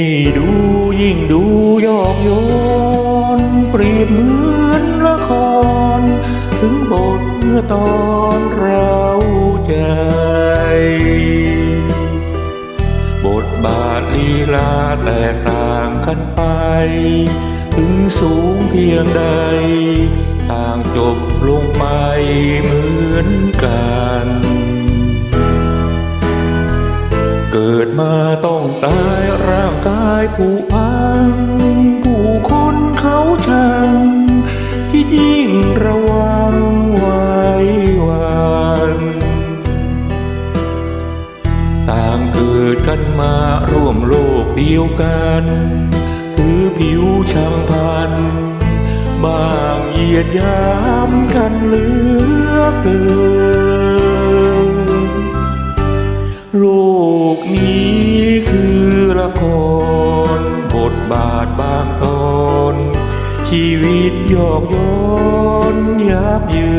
นี่ดูยิ่งดูยอกโยนเปรียบเหมือนละคร ถึงบทเมื่อตอนเราใจบทบาทลีลาแตกต่างกันไป ถึงสูงเพียงใด ต่างจบลงไปเหมือนกัน ต้องตายร่างกายผู้พังผู้คนเขาชังที่ยิ่งระวังไว้วันต่างเกิดกันมาร่วมโลกเดียวกันถือผิวช่างพันบางเหยียดยามกันเหลือเกินโลกนี้ คือละครบทบาทบางตอนชีวิตยอกย้อนยับยิ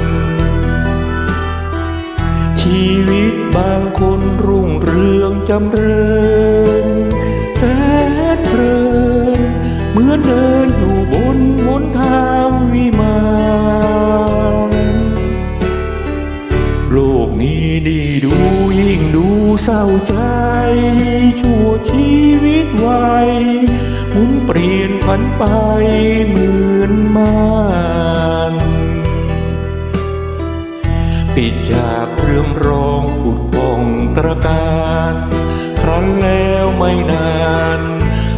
นชีวิตบางคนรุ่งเรืองจำเริญแสนเพลินเหมือนเดินอยู่บนหนทางวิมานโลกนี้ดีดูยิ่งดูเศร้าใจ ผันไปเหมือนมานปิดจากเรื่องร้องผุดพองตระการ ครั้นแล้วไม่นาน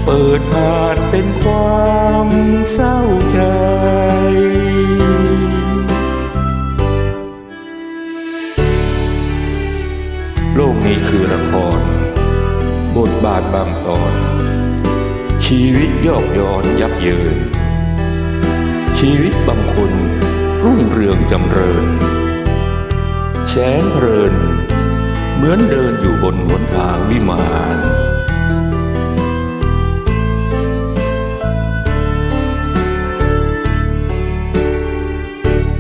เปิดผ่านเป็นความเศร้าใจโลกนี้คือละคร บทบาทบางตอน ชีวิตยอกยอนยับเยิน ชีวิตบางคนรุ่งเรืองจำเริญ แสนเพลิน เหมือนเดินอยู่บนหนทางวิมาน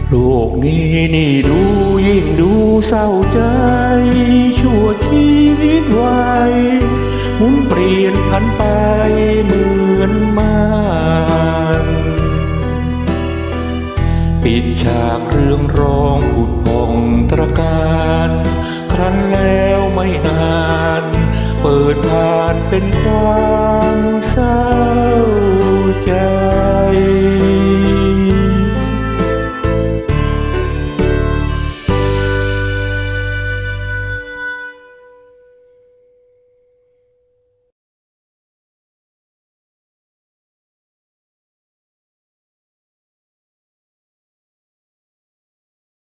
โลกนี้นี่ดูยิ่งดูเศร้าใจ ชั่วชีวิตไว ปิดฉากเรื่องร้องผุดพองตระการ ครั้นแล้วไม่นาน เปิดผ่านเป็นค